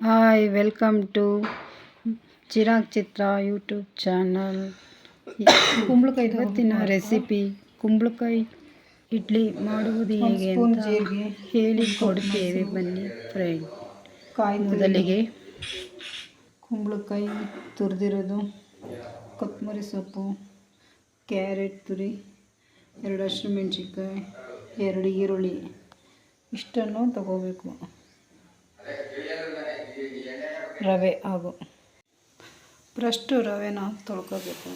Hi welcome to Chirag Chitra YouTube channel ಕುಂಬಳಕಾಯಿ ಇವತ್ತಿನ recipe ಕುಂಬಳಕಾಯಿ ಇಡ್ಲಿ ಮಾಡುವುದು ಹೇಗೆ ಅಂತ ಜೀರಿಗೆ. ಹೇಳಿಕೊಡ್ತೇವೆ ಬನ್ನಿ ಫ್ರೆಂಡ್ ಕಾಯಿ ಮೊದಲಿಗೆ ಕುಂಬಳಕಾಯಿ ತುರಿದಿರೋದು ಕೊತ್ತಂಬರಿ ಸೊಪ್ಪು ಕ್ಯಾರೆಟ್ ತುರಿ ಎರಡು ಹಸಿರು ಮೆಣಸಿನ್ಕಾಯಿ ಎರಡು ಈರುಳ್ಳಿ. ಇಷ್ಟನ್ನು ತಗೋಬೇಕು. ರವೆ ಹಾಗೂ ಫಸ್ಟು ರವೆನ ತೊಳ್ಕೋಬೇಕು.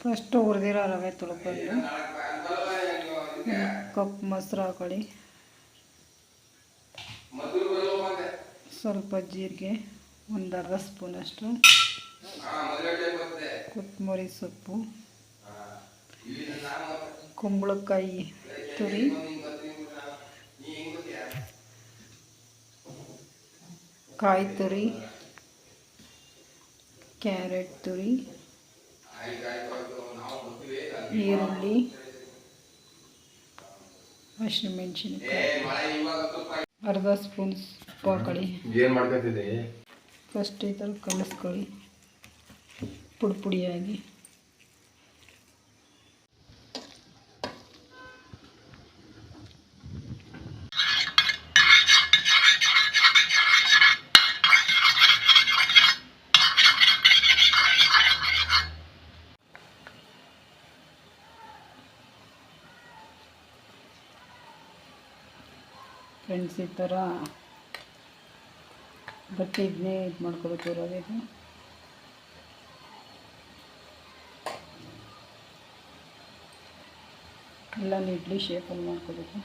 ಫಸ್ಟು ಹುರಿದಿರೋ ರವೆ ತೊಳ್ಕೊಂಡು ಕಪ್ ಮೊಸರು ಹಾಕೊಳ್ಳಿ. ಸ್ವಲ್ಪ ಜೀರಿಗೆ, ಒಂದು ಅರ್ಧ ಸ್ಪೂನಷ್ಟು ಕೊತ್ತಂಬರಿ ಸೊಪ್ಪು. ಕುಂಬಳಕಾಯಿ ತುರಿ. ಕಾಯಿ ತುರಿ ಕ್ಯಾರೆಟ್ ತುರಿ. ಈರುಳ್ಳಿ. ಹಸಿಮೆಣಸಿನಕಾಯಿ ಅರ್ಧ ಸ್ಪೂನ್ ಉಪ್ಪು ಹಾಕೊಳ್ಳಿ ಏನ್ ಮಾಡ್ಕೊತಿದ್ದೆ? ಫಸ್ಟ್ ಈ ಥರ ಕಲಿಸ್ಕೊಳ್ಳಿ. ಪುಡಿ ಪುಡಿಯಾಗಿ. ಫ್ರೆಂಡ್ಸ್ ಈ ಥರ ಬಟ್ಟೆ ಇದು ಮಾಡ್ಕೋಬೇಕು ರವೆದು ಎಲ್ಲ ಇಡ್ಲಿ ಶೇಪಲ್ಲಿ ಮಾಡ್ಕೋಬೇಕು.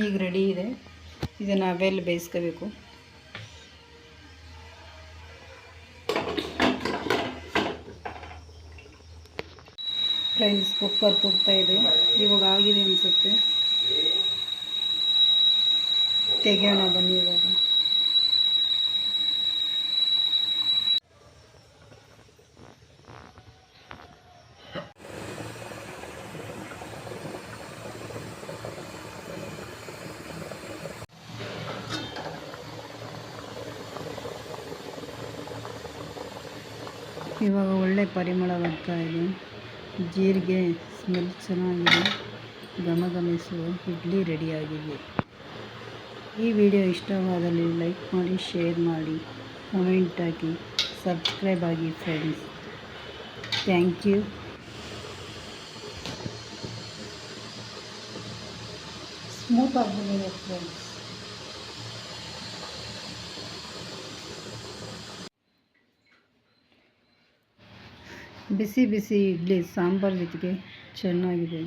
ಈಗ ರೆಡಿ ಇದೆ. ಇದನ್ನು ಅವೆಲ್ಲಿ ಬೇಯಿಸ್ಕೋಬೇಕು. ಫ್ರೆಂಡ್ಸ್ ಕುಕ್ಕರ್ ಕುಗ್ತಾ ಇದೆ. ಇವಾಗ ಆಗಿದೆ ಅನಿಸುತ್ತೆ. ತೆಗೆಯೋಣ ಬನ್ನಿ ಇವಾಗ. ಇವಾಗ ಒಳ್ಳೆ ಪರಿಮಳ ಬರ್ತಾ ಇದೆ. ಜೀರಿಗೆ ಸ್ಮೆಲ್ ಚೆನ್ನಾಗಿದೆ. ಗಮಗಮಿಸುವ ಇಡ್ಲಿ ರೆಡಿಯಾಗಿದೆ ಈ ವಿಡಿಯೋ ಇಷ್ಟವಾದಲ್ಲಿ ಲೈಕ್ ಮಾಡಿ ಶೇರ್ ಮಾಡಿ ಕಮೆಂಟ್ ಹಾಕಿ ಸಬ್ಸ್ಕ್ರೈಬ್ ಆಗಿ ಫ್ರೆಂಡ್ಸ್ ಥ್ಯಾಂಕ್ ಯು ಸ್ಮೂತ್ ಆಗಿದೆ ಫ್ರೆಂಡ್ಸ್ ಬಿಸಿ ಬಿಸಿ ಇಡ್ಲಿ ಸಾಂಬಾರ್ ಜೊತೆಗೆ ಚೆನ್ನಾಗಿದೆ.